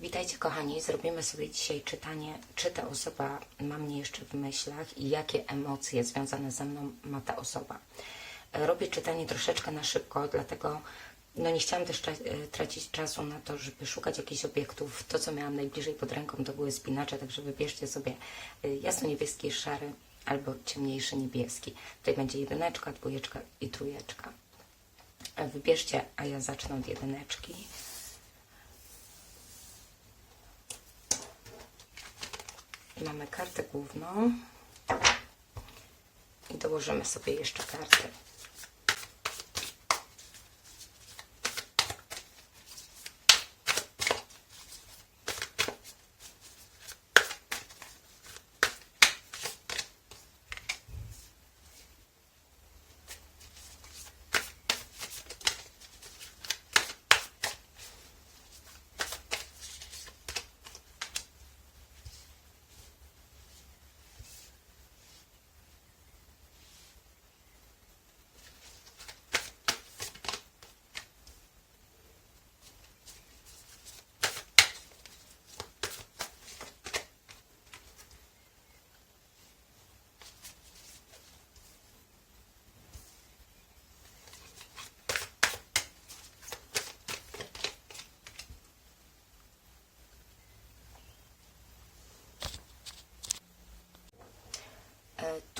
Witajcie kochani, zrobimy sobie dzisiaj czytanie, czy ta osoba ma mnie jeszcze w myślach i jakie emocje związane ze mną ma ta osoba. E, Robię czytanie troszeczkę na szybko, dlatego no nie chciałam też e, tracić czasu na to, żeby szukać jakichś obiektów. To, co miałam najbliżej pod ręką, to były spinacze, także wybierzcie sobie e, jasno-niebieski, szary albo ciemniejszy niebieski. Tutaj będzie jedyneczka, dwójeczka i trójeczka. Wybierzcie, a ja zacznę od jedyneczki. Mamy kartę główną i dołożymy sobie jeszcze kartę.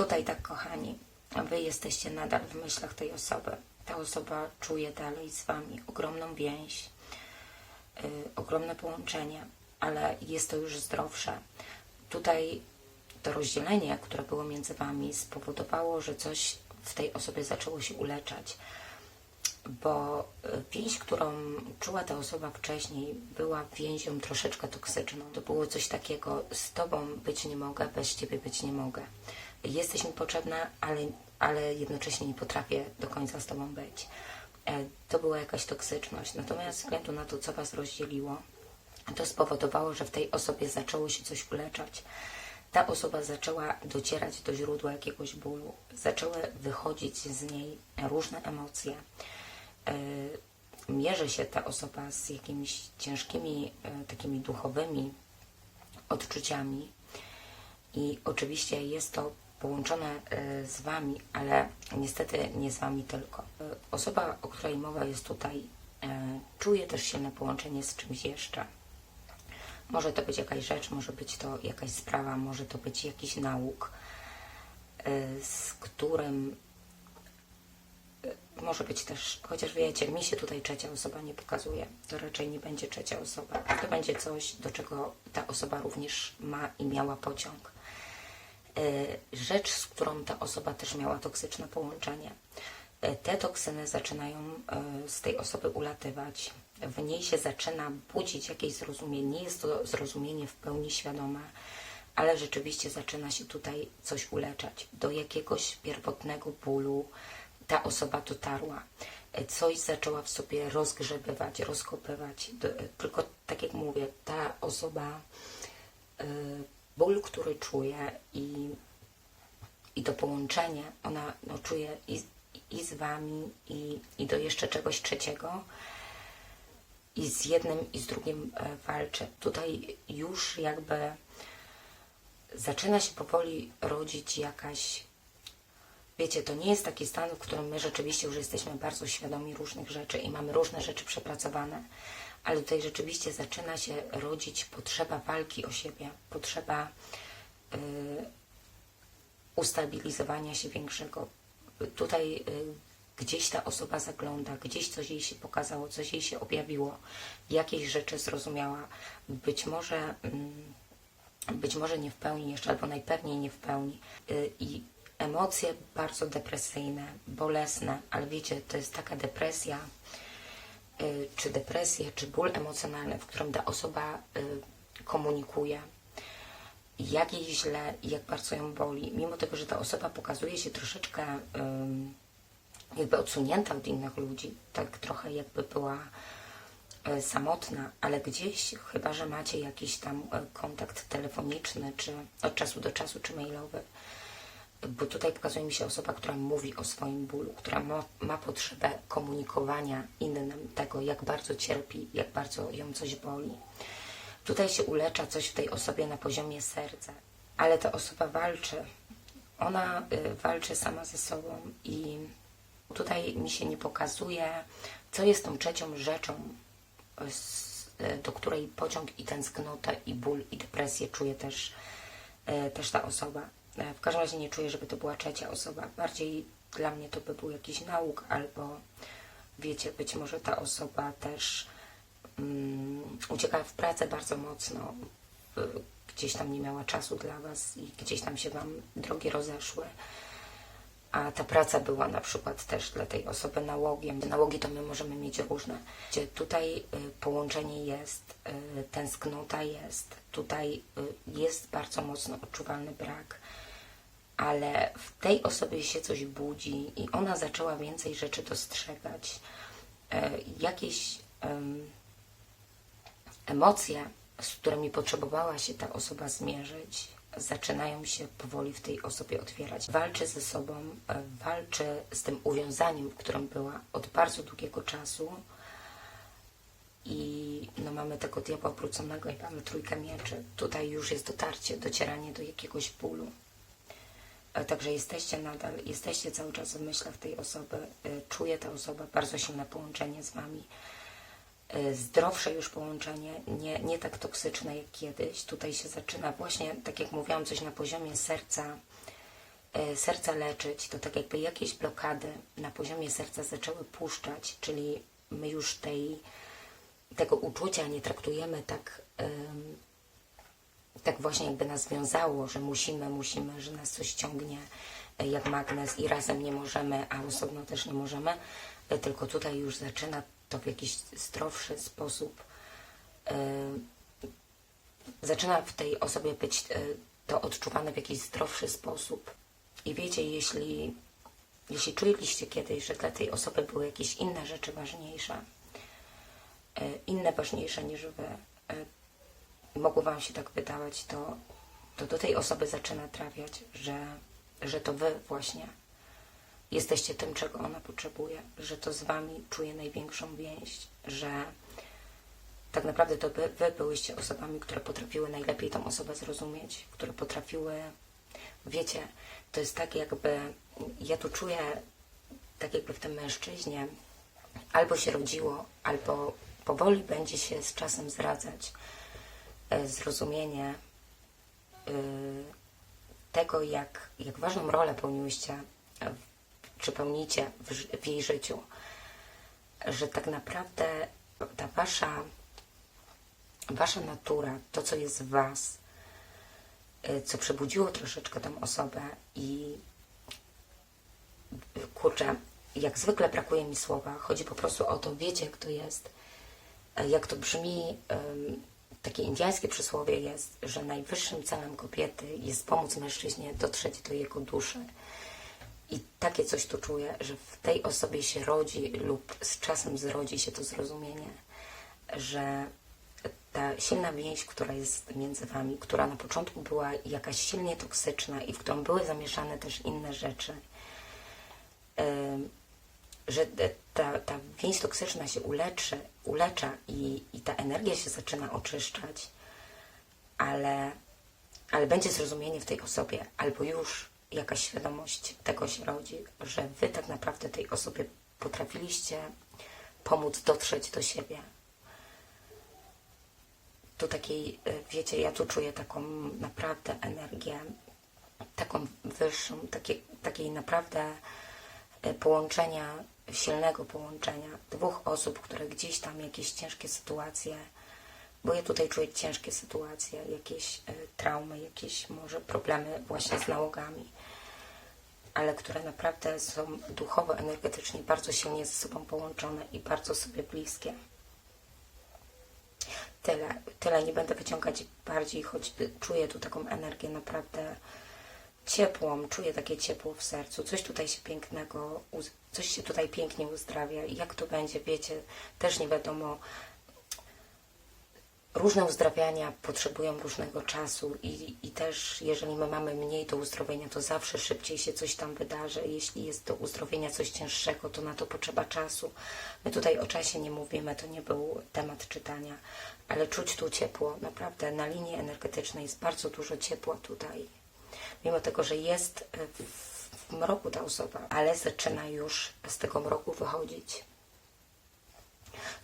Tutaj tak, kochani, wy jesteście nadal w myślach tej osoby. Ta osoba czuje dalej z wami ogromną więź, y, ogromne połączenie, ale jest to już zdrowsze. Tutaj to rozdzielenie, które było między wami, spowodowało, że coś w tej osobie zaczęło się uleczać bo y, więź, którą czuła ta osoba wcześniej, była więzią troszeczkę toksyczną. To było coś takiego, z tobą być nie mogę, bez ciebie być nie mogę. Jesteś mi potrzebna, ale, ale jednocześnie nie potrafię do końca z tobą być. E, To była jakaś toksyczność. Natomiast ze względu na to, co was rozdzieliło, to spowodowało, że w tej osobie zaczęło się coś uleczać. Ta osoba zaczęła docierać do źródła jakiegoś bólu, zaczęły wychodzić z niej różne emocje. E, Mierzy się ta osoba z jakimiś ciężkimi, e, takimi duchowymi odczuciami i oczywiście jest to połączone e, z Wami, ale niestety nie z Wami tylko. E, Osoba, o której mowa jest tutaj, e, czuje też silne połączenie z czymś jeszcze. Może to być jakaś rzecz, może być to jakaś sprawa, może to być jakiś nauk, z którym może być też, chociaż wiecie, mi się tutaj trzecia osoba nie pokazuje. To raczej nie będzie trzecia osoba. To będzie coś, do czego ta osoba również ma i miała pociąg. E, Rzecz, z którą ta osoba też miała toksyczne połączenie. E, Te toksyny zaczynają e, z tej osoby ulatywać. W niej się zaczyna budzić jakieś zrozumienie. Nie jest to zrozumienie w pełni świadome, ale rzeczywiście zaczyna się tutaj coś uleczać. Do jakiegoś pierwotnego bólu ta osoba dotarła. Coś zaczęła w sobie rozgrzebywać, rozkopywać. Tylko tak jak mówię, ta osoba ból, który czuje i, i to połączenie, ona no, czuje i, i z Wami, i, i do jeszcze czegoś trzeciego. I z jednym, i z drugim e, walczy. Tutaj już jakby zaczyna się powoli rodzić jakaś Wiecie, to nie jest taki stan, w którym my rzeczywiście już jesteśmy bardzo świadomi różnych rzeczy i mamy różne rzeczy przepracowane, ale tutaj rzeczywiście zaczyna się rodzić potrzeba walki o siebie, potrzeba y, ustabilizowania się większego. Tutaj y, gdzieś ta osoba zagląda, gdzieś coś jej się pokazało, coś jej się objawiło, jakieś rzeczy zrozumiała. Być może. mm, być może nie w pełni jeszcze, albo najpewniej nie w pełni. Y, I emocje bardzo depresyjne, bolesne, ale wiecie, to jest taka depresja, y, czy depresja, czy ból emocjonalny, w którym ta osoba y, komunikuje, jak jej źle i jak bardzo ją boli. Mimo tego, że ta osoba pokazuje się troszeczkę ym, jakby odsunięta od innych ludzi, tak trochę jakby była samotna, ale gdzieś, chyba że macie jakiś tam kontakt telefoniczny, czy od czasu do czasu, czy mailowy, bo tutaj pokazuje mi się osoba, która mówi o swoim bólu, która ma, ma potrzebę komunikowania innym tego, jak bardzo cierpi, jak bardzo ją coś boli. Tutaj się ulecza coś w tej osobie na poziomie serca, ale ta osoba walczy. Ona y, walczy sama ze sobą i tutaj mi się nie pokazuje, co jest tą trzecią rzeczą, y, y, do której pociąg i tęsknotę, i ból, i depresję czuje też, też ta osoba. Y, W każdym razie nie czuję, żeby to była trzecia osoba. Bardziej dla mnie to by był jakiś nauk, albo wiecie, być może ta osoba też mm, uciekała w pracę bardzo mocno, y, gdzieś tam nie miała czasu dla Was i gdzieś tam się Wam drogi rozeszły. A ta praca była na przykład też dla tej osoby nałogiem. Nałogi to my możemy mieć różne. Gdzie tutaj y, połączenie jest, y, tęsknota jest, tutaj y, jest bardzo mocno odczuwalny brak, ale w tej osobie się coś budzi i ona zaczęła więcej rzeczy dostrzegać. Jakieś em, emocje, z którymi potrzebowała się ta osoba zmierzyć, zaczynają się powoli w tej osobie otwierać. Walczy ze sobą, e, walczy z tym uwiązaniem, w którym była od bardzo długiego czasu. I no, mamy tego diabła obróconego i mamy trójkę mieczy. Tutaj już jest dotarcie, docieranie do jakiegoś bólu. E, Także jesteście nadal, jesteście cały czas w myślach tej osoby. E, Czuje ta osoba bardzo silne połączenie z Wami zdrowsze już połączenie, nie, nie tak toksyczne jak kiedyś. Tutaj się zaczyna właśnie, tak jak mówiłam, coś na poziomie serca, y, serca leczyć. To tak jakby jakieś blokady na poziomie serca zaczęły puszczać, czyli my już tej, tego uczucia nie traktujemy tak, tak właśnie jakby nas wiązało, że musimy, musimy, że nas coś ciągnie y, jak magnes i razem nie możemy, a osobno też nie możemy, y, tylko tutaj już zaczyna to w jakiś zdrowszy sposób y, zaczyna w tej osobie być y, to odczuwane w jakiś zdrowszy sposób. I wiecie, jeśli, jeśli czuliście kiedyś, że dla tej osoby były jakieś inne rzeczy ważniejsze, y, inne ważniejsze niż wy, mogło wam się tak wydawać, to, to do tej osoby zaczyna trafiać, że, że to wy właśnie jesteście tym, czego ona potrzebuje, że to z wami czuje największą więź, że tak naprawdę to wy, wy byłyście osobami, które potrafiły najlepiej tą osobę zrozumieć, które potrafiły, wiecie, to jest tak jakby, ja tu czuję, tak jakby w tym mężczyźnie albo się rodziło, albo powoli będzie się z czasem zradzać e, zrozumienie y, tego, jak, jak ważną rolę pełniłyście, e, czy pełnicie w, w jej życiu, że tak naprawdę ta wasza, wasza natura, to co jest w was, y, co przebudziło troszeczkę tę osobę i y, kurczę, jak zwykle brakuje mi słowa, chodzi po prostu o to, wiecie jak to jest, E, jak to brzmi, takie indyjskie przysłowie jest, że najwyższym celem kobiety jest pomóc mężczyźnie dotrzeć do jego duszy. I takie coś tu czuję, że w tej osobie się rodzi lub z czasem zrodzi się to zrozumienie, że ta silna więź, która jest między wami, która na początku była jakaś silnie toksyczna i w którą były zamieszane też inne rzeczy, że ta, ta więź toksyczna się uleczy, ulecza i, i ta energia się zaczyna oczyszczać, ale, ale będzie zrozumienie w tej osobie, albo już jakaś świadomość tego się rodzi, że wy tak naprawdę tej osobie potrafiliście pomóc dotrzeć do siebie. Tu takiej, y, wiecie, ja tu czuję taką naprawdę energię, taką wyższą, takie, takiej naprawdę e, połączenia, silnego połączenia dwóch osób, które gdzieś tam jakieś ciężkie sytuacje, bo ja tutaj czuję ciężkie sytuacje, jakieś e, traumy, jakieś może problemy właśnie z nałogami, ale które naprawdę są duchowo, energetycznie bardzo silnie ze sobą połączone i bardzo sobie bliskie. Tyle, tyle nie będę wyciągać bardziej, choć czuję tu taką energię naprawdę ciepłą, czuję takie ciepło w sercu, coś tutaj się pięknego, coś się tutaj pięknie uzdrawia jak to będzie, wiecie, też nie wiadomo. Różne uzdrawiania potrzebują różnego czasu i, i też jeżeli my mamy mniej do uzdrowienia, to zawsze szybciej się coś tam wydarzy. Jeśli jest do uzdrowienia coś cięższego, to na to potrzeba czasu. My tutaj o czasie nie mówimy, to nie był temat czytania, ale czuć tu ciepło. Naprawdę na linii energetycznej jest bardzo dużo ciepła tutaj. Mimo tego, że jest w, w mroku ta osoba, ale zaczyna już z tego mroku wychodzić.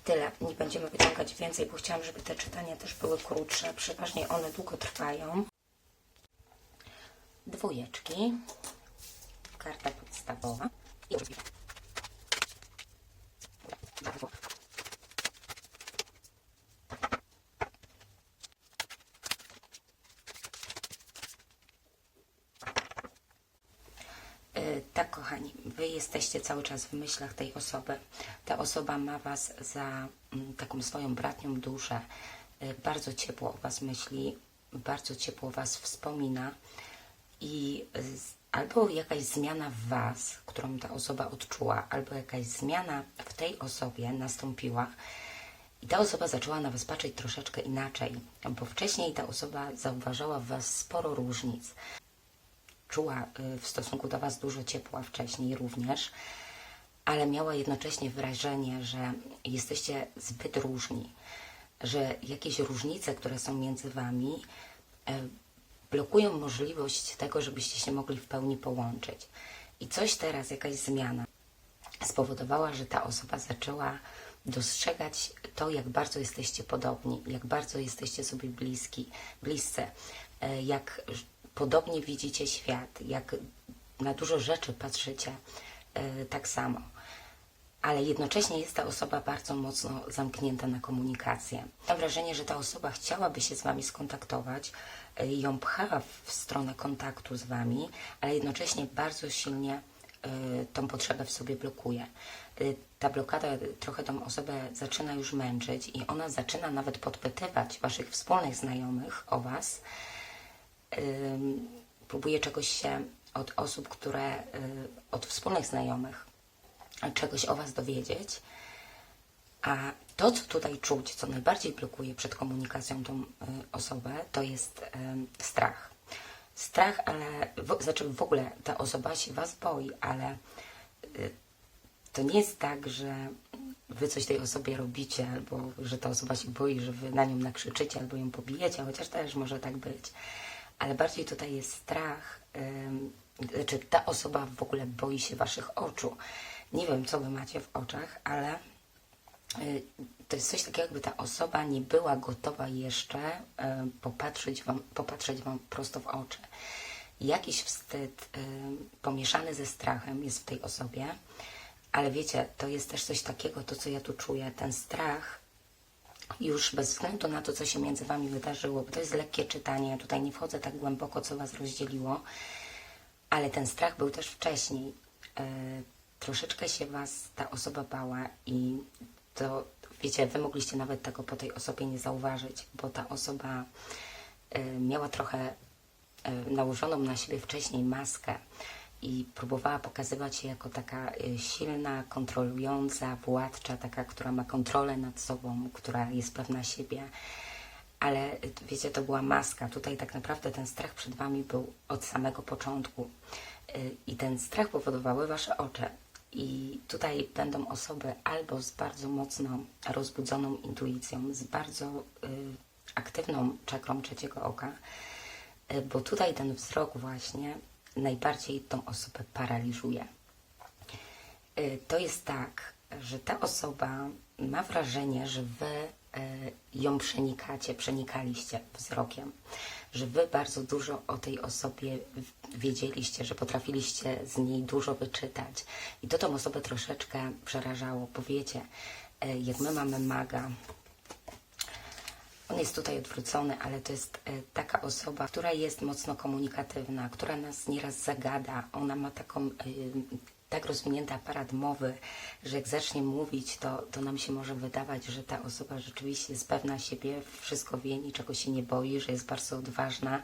Tyle. Nie będziemy wyciągać więcej, bo chciałam, żeby te czytania też były krótsze. Przeważnie one długo trwają. Dwójeczki. Karta podstawowa. I Y, Tak, kochani, wy jesteście cały czas w myślach tej osoby. Ta osoba ma was za mm, taką swoją bratnią duszę. Y, Bardzo ciepło o was myśli, bardzo ciepło was wspomina i z- albo jakaś zmiana w was, którą ta osoba odczuła, albo jakaś zmiana w tej osobie nastąpiła. I ta osoba zaczęła na Was patrzeć troszeczkę inaczej, bo wcześniej ta osoba zauważała w Was sporo różnic czuła y, w stosunku do Was dużo ciepła wcześniej również, ale miała jednocześnie wrażenie, że jesteście zbyt różni, że jakieś różnice, które są między Wami, e, blokują możliwość tego, żebyście się mogli w pełni połączyć. I coś teraz, jakaś zmiana spowodowała, że ta osoba zaczęła dostrzegać to, jak bardzo jesteście podobni, jak bardzo jesteście sobie bliski, bliscy, e, jak podobnie widzicie świat, jak na dużo rzeczy patrzycie e, tak samo. Ale jednocześnie jest ta osoba bardzo mocno zamknięta na komunikację. Mam wrażenie, że ta osoba chciałaby się z Wami skontaktować, e, ją pchała w stronę kontaktu z Wami, ale jednocześnie bardzo silnie y, tą potrzebę w sobie blokuje. Ta blokada trochę tą osobę zaczyna już męczyć i ona zaczyna nawet podpytywać Waszych wspólnych znajomych o Was. Ym, Próbuje czegoś się od osób, które, y, od wspólnych znajomych, czegoś o Was dowiedzieć. A to, co tutaj czuć, co najbardziej blokuje przed komunikacją tą y, osobę, to jest strach. Strach, ale w, znaczy w ogóle ta osoba się Was boi, ale y, to nie jest tak, że Wy coś tej osobie robicie, albo że ta osoba się boi, że Wy na nią nakrzyczycie, albo ją pobijecie, chociaż też może tak być. Ale bardziej tutaj jest strach, ym, znaczy ta osoba w ogóle boi się Waszych oczu. Nie wiem, co Wy macie w oczach, ale y, to jest coś takiego, jakby ta osoba nie była gotowa jeszcze y, popatrzeć wam, popatrzeć wam prosto w oczy. Jakiś wstyd y, pomieszany ze strachem jest w tej osobie, ale wiecie, to jest też coś takiego, to co ja tu czuję, ten strach już bez względu na to, co się między Wami wydarzyło, bo to jest lekkie czytanie, ja tutaj nie wchodzę tak głęboko, co Was rozdzieliło, ale ten strach był też wcześniej. E, troszeczkę się Was ta osoba bała i to, wiecie, Wy mogliście nawet tego po tej osobie nie zauważyć, bo ta osoba e, miała trochę e, nałożoną na siebie wcześniej maskę i próbowała pokazywać się jako taka e, silna, kontrolująca, władcza, taka, która ma kontrolę nad sobą, która jest pewna siebie. Ale e, wiecie, to była maska. Tutaj tak naprawdę ten strach przed Wami był od samego początku. E, I ten strach powodowały Wasze oczy. I tutaj będą osoby albo z bardzo mocno rozbudzoną intuicją, z bardzo y, aktywną czakrą trzeciego oka, y, bo tutaj ten wzrok właśnie najbardziej tą osobę paraliżuje. Y, To jest tak, że ta osoba ma wrażenie, że wy y, ją przenikacie, przenikaliście wzrokiem, że wy bardzo dużo o tej osobie wiedzieliście, że potrafiliście z niej dużo wyczytać. I to tą osobę troszeczkę przerażało, bo wiecie, y, jak my mamy maga, on jest tutaj odwrócony, ale to jest e, taka osoba, która jest mocno komunikatywna, która nas nieraz zagada. Ona ma taką, e, tak rozwinięty aparat mowy, że jak zacznie mówić, to, to nam się może wydawać, że ta osoba rzeczywiście jest pewna siebie, wszystko wie, niczego się nie boi, że jest bardzo odważna.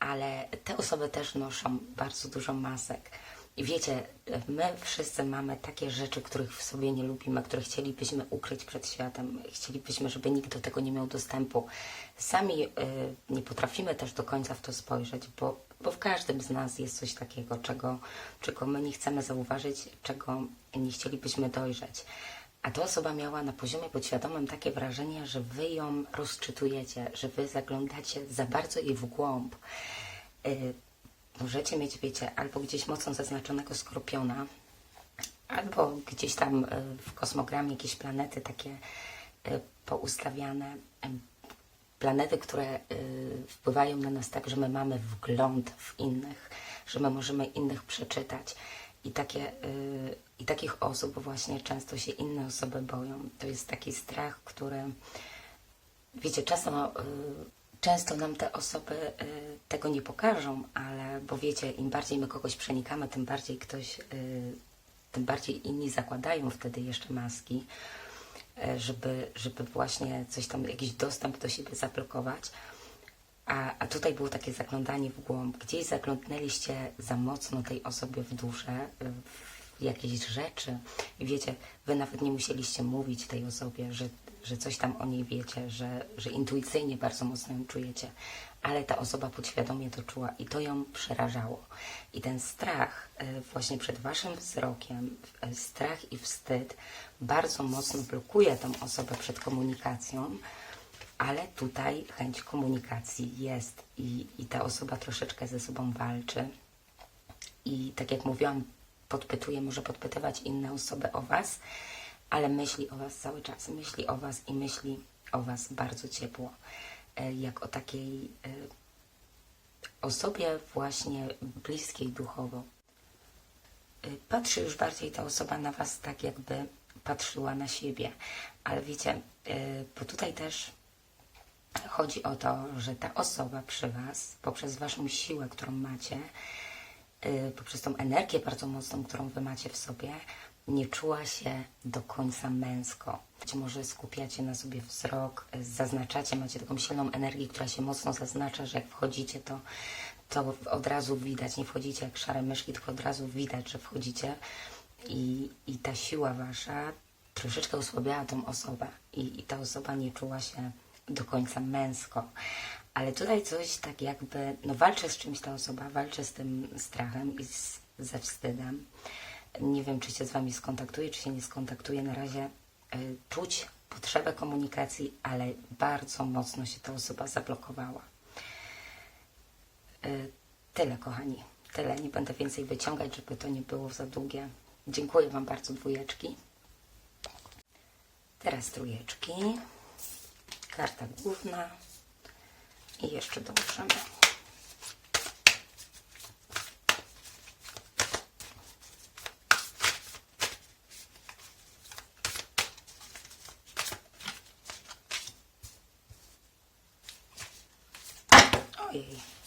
Ale te osoby też noszą bardzo dużo masek. I wiecie, my wszyscy mamy takie rzeczy, których w sobie nie lubimy, które chcielibyśmy ukryć przed światem. Chcielibyśmy, żeby nikt do tego nie miał dostępu. Sami y, nie potrafimy też do końca w to spojrzeć, bo, bo w każdym z nas jest coś takiego, czego, czego my nie chcemy zauważyć, czego nie chcielibyśmy dojrzeć. A ta osoba miała na poziomie podświadomym takie wrażenie, że wy ją rozczytujecie, że wy zaglądacie za bardzo jej w głąb. Y, możecie mieć, wiecie, albo gdzieś mocno zaznaczonego skorpiona, albo gdzieś tam y, w kosmogramie jakieś planety takie y, poustawiane. Planety, które y, wpływają na nas tak, że my mamy wgląd w innych, że my możemy innych przeczytać. I, takie, I takich osób właśnie często się inne osoby boją. To jest taki strach, który wiecie, czasem, często nam te osoby y, tego nie pokażą, ale bo wiecie, im bardziej my kogoś przenikamy, tym bardziej ktoś, y, tym bardziej inni zakładają wtedy jeszcze maski, y, żeby, żeby właśnie coś tam, jakiś dostęp do siebie zablokować. A, a tutaj było takie zaglądanie w głąb. Gdzieś zaglądnęliście za mocno tej osobie w duszę, w jakieś rzeczy. I wiecie, wy nawet nie musieliście mówić tej osobie, że, że coś tam o niej wiecie, że, że intuicyjnie bardzo mocno ją czujecie. Ale ta osoba podświadomie to czuła i to ją przerażało. I ten strach y, właśnie przed waszym wzrokiem, y, strach i wstyd bardzo mocno blokuje tą osobę przed komunikacją ale tutaj chęć komunikacji jest i, i ta osoba troszeczkę ze sobą walczy. I tak jak mówiłam, podpytuje, może podpytywać inne osoby o Was, ale myśli o Was cały czas, myśli o Was i myśli o Was bardzo ciepło, e, jak o takiej e, osobie właśnie bliskiej duchowo. E, Patrzy już bardziej ta osoba na Was tak, jakby patrzyła na siebie, ale wiecie, bo tutaj też Chodzi o to, że ta osoba przy Was, poprzez Waszą siłę, którą macie, poprzez tą energię bardzo mocną, którą Wy macie w sobie, nie czuła się do końca męsko. Być może skupiacie na sobie wzrok, zaznaczacie, macie taką silną energię, która się mocno zaznacza, że jak wchodzicie, to, to od razu widać. Nie wchodzicie jak szare myszki, tylko od razu widać, że wchodzicie. I, i ta siła Wasza troszeczkę osłabiała tą osobę. I, I ta osoba nie czuła się do końca męsko. Ale tutaj coś tak jakby, no walczę z czymś ta osoba, walczę z tym strachem i z, ze wstydem. Nie wiem, czy się z Wami skontaktuje, czy się nie skontaktuje. Na razie y, czuć potrzebę komunikacji, ale bardzo mocno się ta osoba zablokowała. Y, tyle, kochani. Tyle. Nie będę więcej wyciągać, żeby to nie było za długie. Dziękuję Wam bardzo, dwójeczki. Teraz trójeczki karta główna i jeszcze dołożymy. Okay.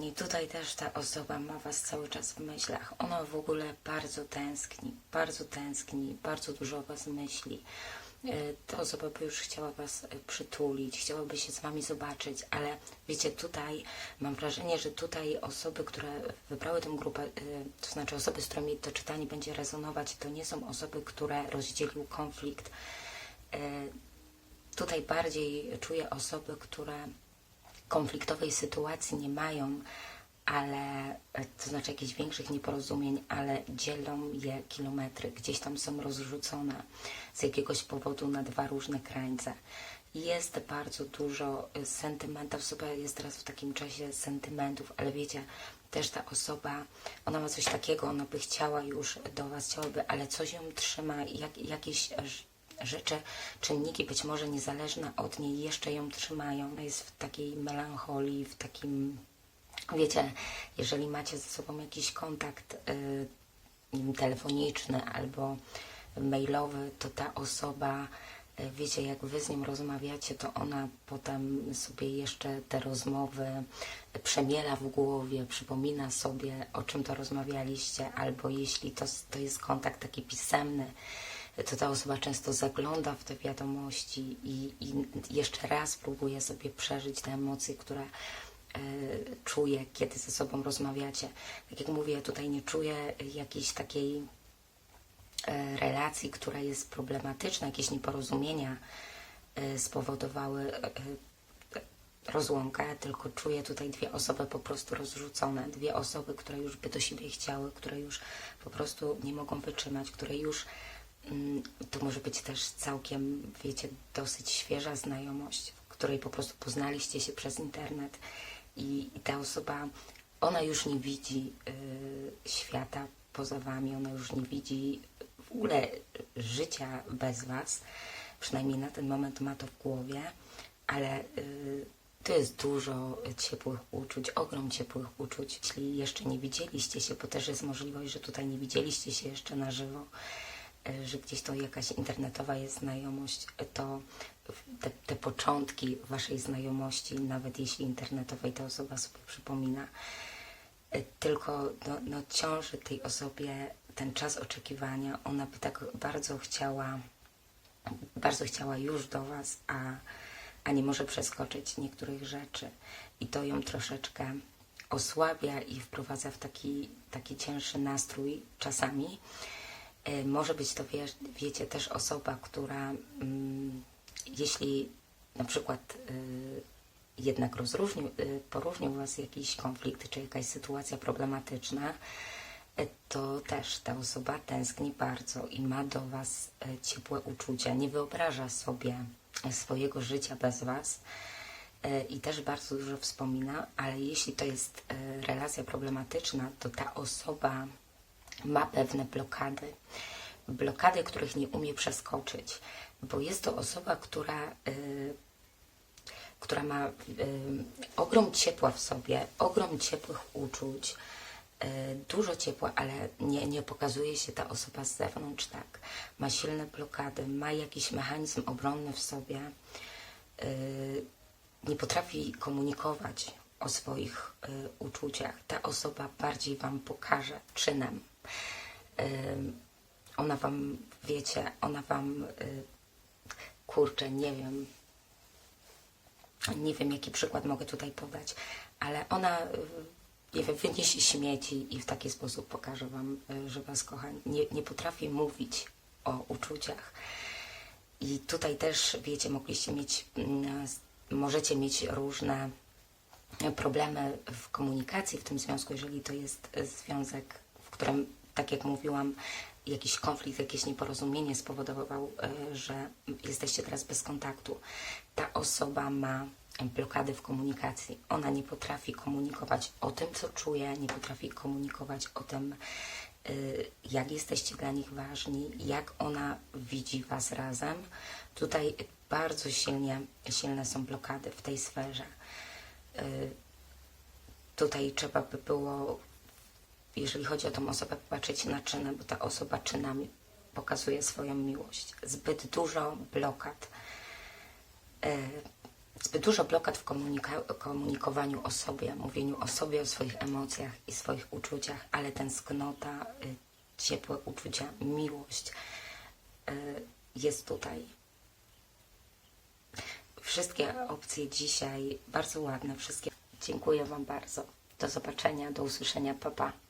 Kochani, tutaj też ta osoba ma Was cały czas w myślach. Ona w ogóle bardzo tęskni, bardzo tęskni, bardzo dużo o Was myśli. E, Ta osoba by już chciała Was e, przytulić, chciałaby się z Wami zobaczyć, ale wiecie, tutaj mam wrażenie, że tutaj osoby, które wybrały tę grupę, e, to znaczy osoby, z którymi to czytanie będzie rezonować, to nie są osoby, które rozdzielił konflikt. Tutaj bardziej czuję osoby, które konfliktowej sytuacji nie mają, ale e, to znaczy jakichś większych nieporozumień, ale dzielą je kilometry, gdzieś tam są rozrzucone z jakiegoś powodu na dwa różne krańce. Jest bardzo dużo e, sentymentów, osoba jest teraz w takim czasie sentymentów, ale wiecie, też ta osoba, ona ma coś takiego, ona by chciała już do Was, chciałaby, ale coś ją trzyma, jak, jakieś rzeczy, czynniki być może niezależne od niej jeszcze ją trzymają. Ona jest w takiej melancholii, w takim, wiecie, jeżeli macie ze sobą jakiś kontakt y, telefoniczny albo mailowy, to ta osoba, y, wiecie, jak wy z nią rozmawiacie, to ona potem sobie jeszcze te rozmowy przemiela w głowie, przypomina sobie, o czym to rozmawialiście, albo jeśli to, to jest kontakt taki pisemny, to ta osoba często zagląda w te wiadomości i, i jeszcze raz próbuje sobie przeżyć te emocje, które e, czuje, kiedy ze sobą rozmawiacie. Tak jak mówię, tutaj nie czuję jakiejś takiej e, relacji, która jest problematyczna, jakieś nieporozumienia e, spowodowały rozłąkę, tylko czuję tutaj dwie osoby po prostu rozrzucone, dwie osoby, które już by do siebie chciały, które już po prostu nie mogą wytrzymać, które już to może być też całkiem, wiecie, dosyć świeża znajomość, w której po prostu poznaliście się przez internet i, i ta osoba, ona już nie widzi y, świata poza wami, ona już nie widzi w ogóle życia bez was, przynajmniej na ten moment ma to w głowie, ale y, to jest dużo ciepłych uczuć, ogrom ciepłych uczuć. Jeśli jeszcze nie widzieliście się, bo też jest możliwość, że tutaj nie widzieliście się jeszcze na żywo, że gdzieś to jakaś internetowa jest znajomość, to te, te początki waszej znajomości, nawet jeśli internetowej ta osoba sobie przypomina, y, tylko no, no, ciąży tej osobie ten czas oczekiwania. Ona by tak bardzo chciała, bardzo chciała już do Was, a, a nie może przeskoczyć niektórych rzeczy. I to ją troszeczkę osłabia i wprowadza w taki, taki cięższy nastrój czasami. Y, Może być to, wie, wiecie, też osoba, która mm, jeśli na przykład y, jednak rozróżnił, y, poróżnił Was jakiś konflikt czy jakaś sytuacja problematyczna, to też ta osoba tęskni bardzo i ma do Was ciepłe uczucia. Nie wyobraża sobie swojego życia bez Was i też bardzo dużo wspomina, ale jeśli to jest relacja problematyczna, to ta osoba ma pewne blokady. Blokady, których nie umie przeskoczyć, bo jest to osoba, która y, która ma y, ogrom ciepła w sobie, ogrom ciepłych uczuć, y, dużo ciepła, ale nie, nie pokazuje się ta osoba z zewnątrz tak. Ma silne blokady, ma jakiś mechanizm obronny w sobie, y, nie potrafi komunikować o swoich y, uczuciach. Ta osoba bardziej Wam pokaże czynem. Ona Wam, wiecie, ona Wam, y, kurczę, nie wiem, nie wiem, jaki przykład mogę tutaj podać, ale ona, y, nie wiem, wyniesie śmieci i w taki sposób pokaże Wam, y, że Was kocha. Nie, nie potrafi mówić o uczuciach. I tutaj też, wiecie, mogliście mieć, mm, możecie mieć różne problemy w komunikacji w tym związku, jeżeli to jest związek, w którym, tak jak mówiłam, jakiś konflikt, jakieś nieporozumienie spowodował, y, że jesteście teraz bez kontaktu. Ta osoba ma blokady w komunikacji. Ona nie potrafi komunikować o tym, co czuje, nie potrafi komunikować o tym, y, jak jesteście dla nich ważni, jak ona widzi Was razem. Tutaj bardzo silnie, silne są blokady w tej sferze. Y, Tutaj trzeba by było, jeżeli chodzi o tą osobę, patrzeć na czyny, bo ta osoba czynami pokazuje swoją miłość. Zbyt dużo blokad. Y, Zbyt dużo blokad w komunikowaniu o sobie, mówieniu o sobie, o swoich emocjach i swoich uczuciach, ale tęsknota, y, ciepłe uczucia, miłość y, jest tutaj. Wszystkie opcje dzisiaj bardzo ładne, wszystkie. Dziękuję Wam bardzo. Do zobaczenia, do usłyszenia, papa. Pa.